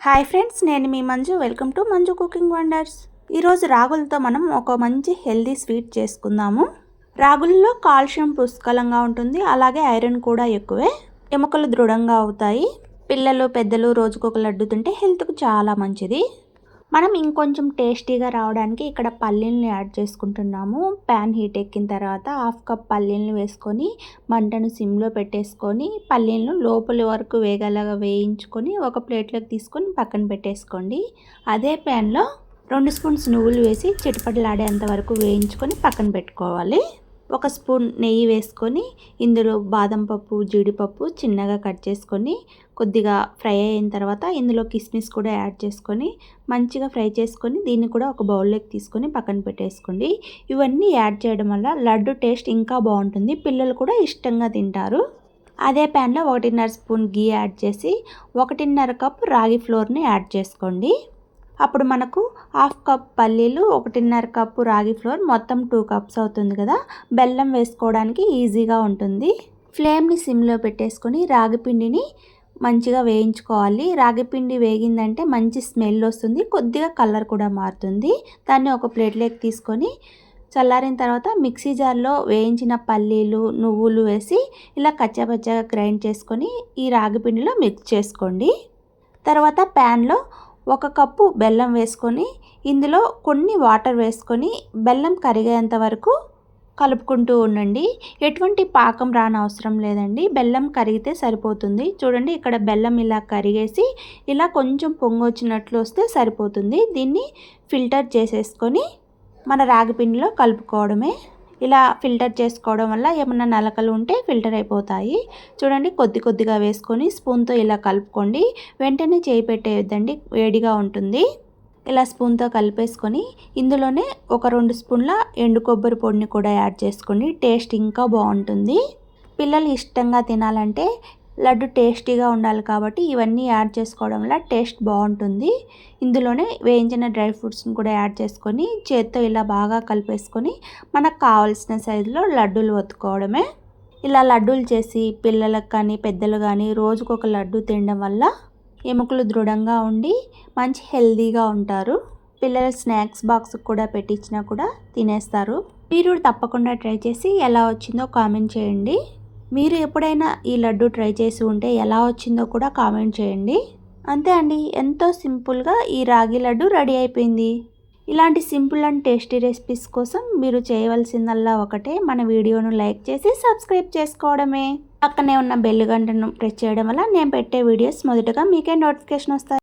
Hi friends నేను మీ Manju. Welcome to Manju cooking wonders ఈరోజు రాగులతో మనం ఒక మంచి హెల్దీ స్వీట్ చేసుకుందాము. రాగుల్లో కాల్షియం పుష్కలంగా ఉంటుంది అలాగే ఐరన్ కూడా ఎక్కువే. ఎముకలు దృఢంగా అవుతాయి. పిల్లలు పెద్దలు రోజుకొక లడ్డు తింటే హెల్త్కు చాలా మంచిది. మనం ఇంకొంచెం టేస్టీగా రావడానికి ఇక్కడ పల్లీలను యాడ్ చేసుకుంటున్నాము. ప్యాన్ హీట్ ఎక్కిన తర్వాత హాఫ్ కప్ పల్లీలను వేసుకొని మంటను సిమ్లో పెట్టేసుకొని పల్లీలను లోపలి వరకు వేగలాగా వేయించుకొని ఒక ప్లేట్లోకి తీసుకొని పక్కన పెట్టేసుకోండి. అదే ప్యాన్లో రెండు స్పూన్స్ నువ్వులు వేసి చిటపటలాడేంత వరకు వేయించుకొని పక్కన పెట్టుకోవాలి. ఒక స్పూన్ నెయ్యి వేసుకొని ఇందులో బాదం పప్పు జీడిపప్పు చిన్నగా కట్ చేసుకొని కొద్దిగా ఫ్రై అయిన తర్వాత ఇందులో కిస్మిస్ కూడా యాడ్ చేసుకొని మంచిగా ఫ్రై చేసుకొని దీన్ని కూడా ఒక బౌల్లోకి తీసుకొని పక్కన పెట్టేసుకోండి. ఇవన్నీ యాడ్ చేయడం వల్ల లడ్డు టేస్ట్ ఇంకా బాగుంటుంది. పిల్లలు కూడా ఇష్టంగా తింటారు. అదే ప్యాన్లో ఒకటిన్నర స్పూన్ గీ యాడ్ చేసి ఒకటిన్నర కప్ రాగి ఫ్లోర్ని యాడ్ చేసుకోండి. అప్పుడు మనకు హాఫ్ కప్ పల్లీలు ఒకటిన్నర కప్పు రాగి ఫ్లోర్ మొత్తం టూ కప్స్ అవుతుంది కదా? బెల్లం వేసుకోవడానికి ఈజీగా ఉంటుంది. ఫ్లేమ్ని సిమ్లో పెట్టేసుకొని రాగి పిండిని మంచిగా వేయించుకోవాలి. రాగిపిండి వేగిందంటే మంచి స్మెల్ వస్తుంది కొద్దిగా కలర్ కూడా మారుతుంది. దాన్ని ఒక ప్లేట్లోకి తీసుకొని చల్లారిన తర్వాత మిక్సీ జార్లో వేయించిన పల్లీలు నువ్వులు వేసి ఇలా కచ్చాపచ్చాగా గ్రైండ్ చేసుకొని ఈ రాగిపిండిలో మిక్స్ చేసుకోండి. తర్వాత ప్యాన్లో ఒక కప్పు బెల్లం వేసుకొని ఇందులో కొన్ని వాటర్ వేసుకొని బెల్లం కరిగేంత వరకు కలుపుకుంటూ ఉండండి. ఎటువంటి పాకం రానవసరం లేదండి. బెల్లం కరిగితే సరిపోతుంది. చూడండి ఇక్కడ బెల్లం ఇలా కరిగేసి ఇలా కొంచెం పొంగొచ్చినట్లు వస్తే సరిపోతుంది. దీన్ని ఫిల్టర్ చేసేసుకొని మన రాగిపిండిలో కలుపుకోవడమే ఇలా ఫిల్టర్ చేసుకోవడం వల్ల ఏమన్నా నలకలు ఉంటే ఫిల్టర్ అయిపోతాయి. చూడండి కొద్ది కొద్దిగా వేసుకొని స్పూన్తో ఇలా కలుపుకోండి. వెంటనే చేయి పెట్టేయద్దండి వేడిగా ఉంటుంది. ఇలా స్పూన్తో కలిపేసుకొని ఇందులోనే ఒక రెండు స్పూన్ల ఎండు కొబ్బరి పొడిని కూడా యాడ్ చేసుకోండి టేస్ట్ ఇంకా బాగుంటుంది. పిల్లలు ఇష్టంగా తినాలంటే లడ్డు టేస్టీగా ఉండాలి కాబట్టి ఇవన్నీ యాడ్ చేసుకోవడం వల్ల టేస్ట్ బాగుంటుంది. ఇందులోనే వేయించిన డ్రై ఫ్రూట్స్ని కూడా యాడ్ చేసుకొని చేత్తో ఇలా బాగా కలిపేసుకొని మనకు కావాల్సిన సైజులో లడ్డూలు ఒత్తుకోవడమే. ఇలా లడ్డూలు చేసి పిల్లలకు కానీ పెద్దలు కానీ రోజుకొక లడ్డు తినడం వల్ల ఎముకలు దృఢంగా ఉండి మంచి హెల్దీగా ఉంటారు. పిల్లల స్నాక్స్ బాక్స్ కూడా పెట్టించినా కూడా తినేస్తారు. మీరు తప్పకుండా ట్రై చేసి ఎలా వచ్చిందో కామెంట్ చేయండి. మీరు ఎప్పుడైనా ఈ లడ్డు ట్రై చేసి ఉంటే ఎలా వచ్చిందో కూడా కామెంట్ చేయండి. అంతే అండి ఎంతో సింపుల్గా ఈ రాగి లడ్డు రెడీ అయిపోయింది. ఇలాంటి సింపుల్ అండ్ టేస్టీ రెసిపీస్ కోసం మీరు చేయవలసిందల్లా ఒకటే మన వీడియోను లైక్ చేసి సబ్స్క్రైబ్ చేసుకోవడమే. పక్కనే ఉన్న బెల్ గంటను ప్రెస్ చేయడం వల్ల నేను పెట్టే వీడియోస్ మొదటగా మీకే నోటిఫికేషన్ వస్తాయి.